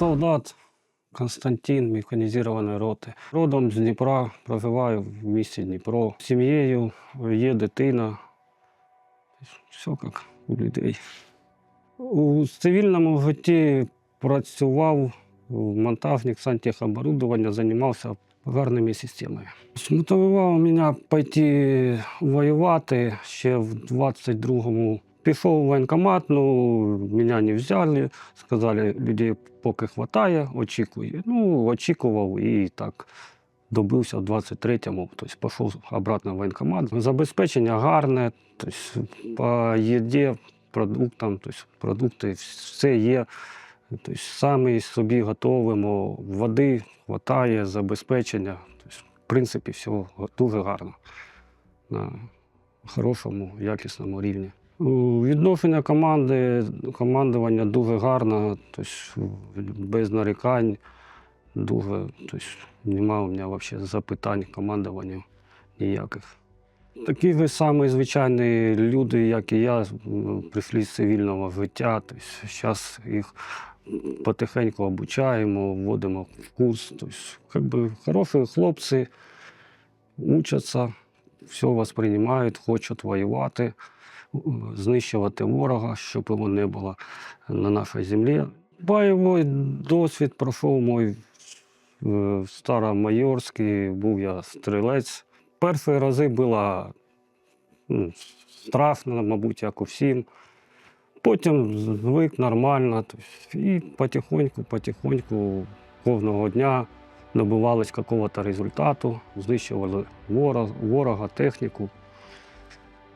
Солдат Константин механізованої роти. Родом з Дніпра, проживаю в місті Дніпро. З сім'єю є дитина. Все як у людей. У цивільному житті працював монтажник сантехоборудовання, займався гарними системами. Мотивував мене піти воювати ще в 22-му. Пішов в воєнкомат, ну мене не взяли. Сказали, людей поки вистачає, очікує. Ну, очікував і так добився в 23-му. Тобто пішов обратно в воєнкомат. Забезпечення гарне, тобто по їді, продуктам, тобто продукти, все є. Тобто самі собі готуємо, води вистачає, забезпечення. Тобто, в принципі, все дуже гарно. На хорошому, якісному рівні. Відношення команди, командування дуже гарне, тобто без нарікань. Дуже, тобто, немає у мене взагалі запитань к командуванню ніяких. Такі ж самі звичайні люди, як і я, прийшли з цивільного життя. Тобто, зараз їх потихеньку обучаємо, вводимо в курс. Тобто, бы, хороші хлопці учаться, все восприймають, хочуть воювати, знищувати ворога, щоб його не було на нашій землі. Бойовий досвід пройшов мой е, в Старомайорській, був я стрілець. Перші рази було ну, страшно, мабуть, як у всім. Потім звик нормально. І потихоньку, потихоньку кожного дня добивались якогось результату, знищували ворога, техніку,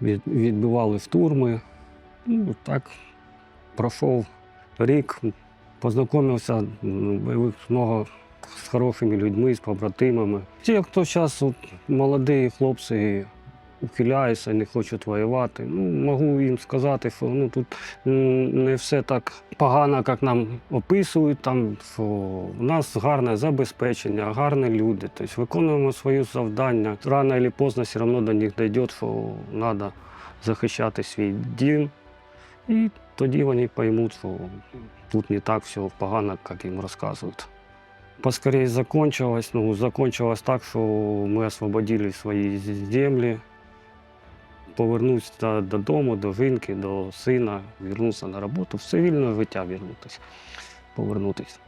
відбивали штурми. Ну, так пройшов рік, познайомився бойових много з хорошими людьми, з побратимами. Ті, хто зараз молоді хлопці ухиляються, не хочуть воювати, ну, можу їм сказати, що ну, тут не все так погано, як нам описують. Там, що у нас гарне забезпечення, гарні люди. Тобто виконуємо свої завдання. Рано чи пізно все одно до них дійде, що треба захищати свій дім. І тоді вони поймуть, що тут не так все погано, як їм розказують. Поскорее закончилось. Ну, закончилось так, що ми освободили свої землі. Повернувся до- додому, до жінки, до сина, вернувся на роботу, в цивільне життя вернутися, повернутися.